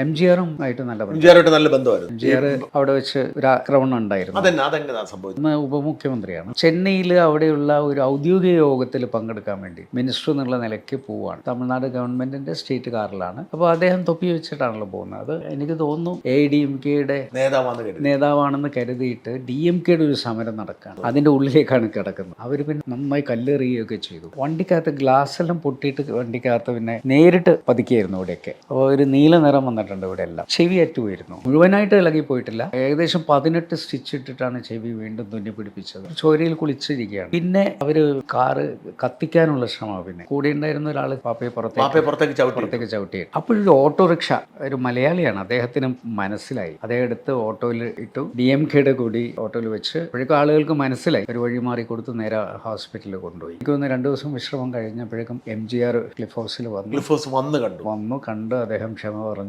M G ആറും ആയിട്ട് നല്ല എം ജി ആറുമായിട്ട് നല്ല ബന്ധമായിരുന്നു. എം ജി ആർ അവിടെ വെച്ച് ഒരു ആക്രമണം ഉണ്ടായിരുന്നു. അതെന്നെ അതെങ്ങനെ സംഭവിച്ചത് ഇന്ന് ഉപമുഖ്യമന്ത്രിയാണ്. ചെന്നൈയിൽ അവിടെയുള്ള ഒരു ഔദ്യോഗിക യോഗത്തിൽ പങ്കെടുക്കാൻ വേണ്ടി മിനിസ്റ്റർ എന്നുള്ള നിലയ്ക്ക് പോവാണ്. തമിഴ്നാട് ഗവൺമെന്റിന്റെ സ്റ്റേറ്റ് കാറിലാണ്. അപ്പോൾ അദ്ദേഹം തൊപ്പി വെച്ചിട്ടാണല്ലോ പോകുന്നത്. അത് എനിക്ക് തോന്നുന്നു എ ഡി എം കെയുടെ കരുതി. നേതാവാണെന്ന് കരുതിയിട്ട് ഡി എം കെയുടെ ഒരു സമരം നടക്കുകയാണ് അതിന്റെ ഉള്ളിലേക്കാണ് കിടക്കുന്നത്. അവർ പിന്നെ നന്നായി കല്ലെറിയുകയൊക്കെ ചെയ്തു. വണ്ടിക്കകത്ത് ഗ്ലാസ് എല്ലാം പൊട്ടിയിട്ട് വണ്ടിക്കകത്ത് പിന്നെ നേരിട്ട് പതിക്കുകയായിരുന്നു ഇവിടെയൊക്കെ. അപ്പോൾ ഒരു നീല നിറം വന്നിട്ടുണ്ട് ഇവിടെ എല്ലാം. ചെവി അറ്റുപോയിരുന്നു മുഴുവനായിട്ട് ഇളകി പോയിട്ടില്ല. ഏകദേശം പതിനെട്ട് സ്റ്റിച്ച് ഇട്ടിട്ടാണ് ചെവി വീണ്ടും തുന്നി പിടിപ്പിച്ചത്. ചോരയിൽ കുളിച്ചിരിക്കുകയാണ്. പിന്നെ അവർ കാറ് കത്തിക്കാനുള്ള ശ്രമം പിന്നെ. കൂടെ ഉണ്ടായിരുന്ന ഒരാൾ പാപ്പയെ പുറത്തേക്ക് പുറത്തേക്ക് ചവിട്ടി. പുറത്തേക്ക് ചവിട്ടി. അപ്പോഴൊരു ഓട്ടോറിക്ഷ ഒരു മലയാളിയാണ്. അദ്ദേഹത്തിന് മനസ്സിലായി. അദ്ദേഹം എടുത്ത് ഓട്ടോയിൽ ഇട്ടു. ഡി എം കെയുടെ കൂടി ഓട്ടോയിൽ വെച്ച് അപ്പോഴേക്കും ആളുകൾക്ക് മനസ്സിലായി. ഒരു വഴി മാറി കൊടുത്ത് നേരെ ഹോസ്പിറ്റലിൽ കൊണ്ടുപോയി. എനിക്ക് തോന്നുന്നു രണ്ടു ദിവസം വിശ്രമം കഴിഞ്ഞപ്പോഴേക്കും എം ജി ആർ ക്ലിഫ് ഹൗസിൽ വന്നു. ക്ലിഫ് ഹൗസ് വന്ന് കണ്ടു. വന്നു കണ്ട് അദ്ദേഹം ക്ഷമ പറഞ്ഞു.